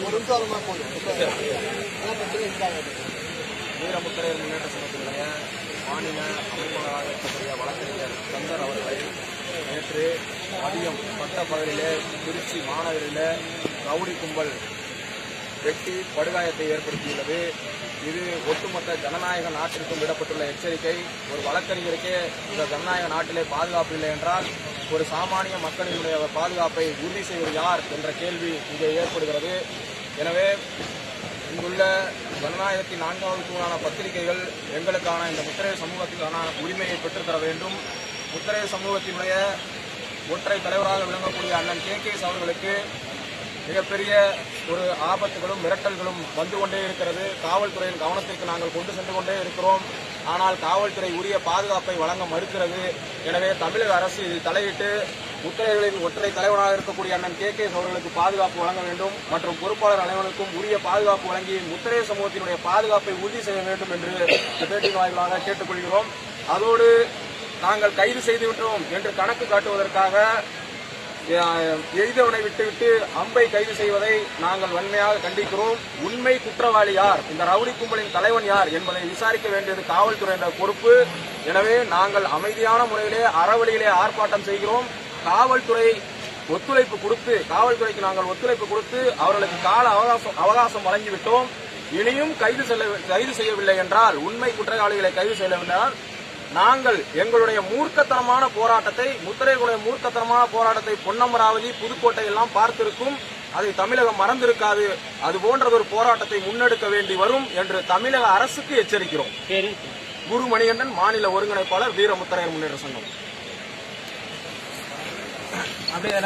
ஒரு நிமிஷம் வரமா போதும் வீரமுத்திரையர் முன்னேற்ற சங்கத்தினுடைய மாநில அமைப்பாளராக இருக்கக்கூடிய வழக்கறிஞர் சந்தர் அவர்களை நேற்று மதியம் பட்ட திருச்சி மாநகரில் ரவுடி கும்பல் வெட்டி படுகாயத்தை ஏற்படுத்தியுள்ளது இது ஒட்டுமொத்த ஜனநாயக நாட்டிற்கும் விடப்பட்டுள்ள எச்சரிக்கை. ஒரு வழக்கறிஞருக்கே இந்த ஜனநாயக நாட்டிலே பாதுகாப்பு இல்லை என்றால் ஒரு சாமானிய மக்களினுடைய பாதுகாப்பை உறுதி செய்வது யார் என்ற கேள்வி இங்கே ஏற்படுகிறது. எனவே இங்குள்ள ஜனநாயகத்தின் நான்காவது தூணான பத்திரிகைகள் எங்களுக்கான இந்த முத்திரை சமூகத்திற்கான உரிமையை பெற்றுத்தர வேண்டும். முத்திரை சமூகத்தினுடைய ஒற்றை தலைவராக விளங்கக்கூடிய அண்ணன் கே கேஸ் அவர்களுக்கு மிகப்பெரிய ஒரு ஆபத்துகளும் மிரட்டல்களும் வந்து கொண்டே இருக்கிறது. காவல்துறையின் கவனத்திற்கு நாங்கள் கொண்டு சென்று கொண்டே இருக்கிறோம். ஆனால் காவல்துறை உரிய பாதுகாப்பை வழங்க மறுக்கிறது. எனவே தமிழக அரசு இதில் தலையிட்டு முத்திரைகளின் ஒற்றை தலைவராக இருக்கக்கூடிய அண்ணன் கே. கே. அவர்களுக்கு பாதுகாப்பு வழங்க வேண்டும் மற்றும் பொறுப்பாளர் அனைவருக்கும் உரிய பாதுகாப்பு வழங்கி முத்திரை சமூகத்தினுடைய பாதுகாப்பை உறுதி செய்ய வேண்டும் என்று இந்த பேட்டியின் வாயிலாக கேட்டுக்கொள்கிறோம். அதோடு நாங்கள் கைது செய்துவிட்டோம் என்று கணக்கு காட்டுவதற்காக எய்தவனை விட்டுவிட்டு அம்பை கைது செய்வதை நாங்கள் வன்மையாக கண்டிக்கிறோம். உண்மை குற்றவாளி யார்? இந்த ரவுடி கும்பலின் தலைவன் யார் என்பதை விசாரிக்க வேண்டியது காவல்துறையினர் பொறுப்பு. எனவே நாங்கள் அமைதியான முறையிலே அறவழியிலே ஆர்ப்பாட்டம் செய்கிறோம். காவல்துறை ஒத்துழைப்பு கொடுத்து காவல்துறைக்கு நாங்கள் ஒத்துழைப்பு கொடுத்து அவர்களுக்கு கால அவகாசம் அவகாசம் வழங்கிவிட்டோம். இனியும் கைது செல்ல கைது செய்யவில்லை என்றால் உண்மை குற்றவாளிகளை கைது செய்யவில்லை நாங்கள் எங்களுடைய மூர்க்கத்தனமான போராட்டத்தை முத்திரைகளுடைய மூர்க்கத்தனமான போராட்டத்தை பொன்னமராவதி புதுக்கோட்டை எல்லாம் பார்த்திருக்கும். அதை தமிழகம் மறந்திருக்காது. அது போன்றதொரு போராட்டத்தை முன்னெடுக்க வேண்டி வரும் என்று தமிழக அரசுக்கு எச்சரிக்கிறோம். குரு மணிகண்டன் மாநில ஒருங்கிணைப்பாளர் வீரமுத்திரையர் முன்னேற்ற சங்கம். அப்படியே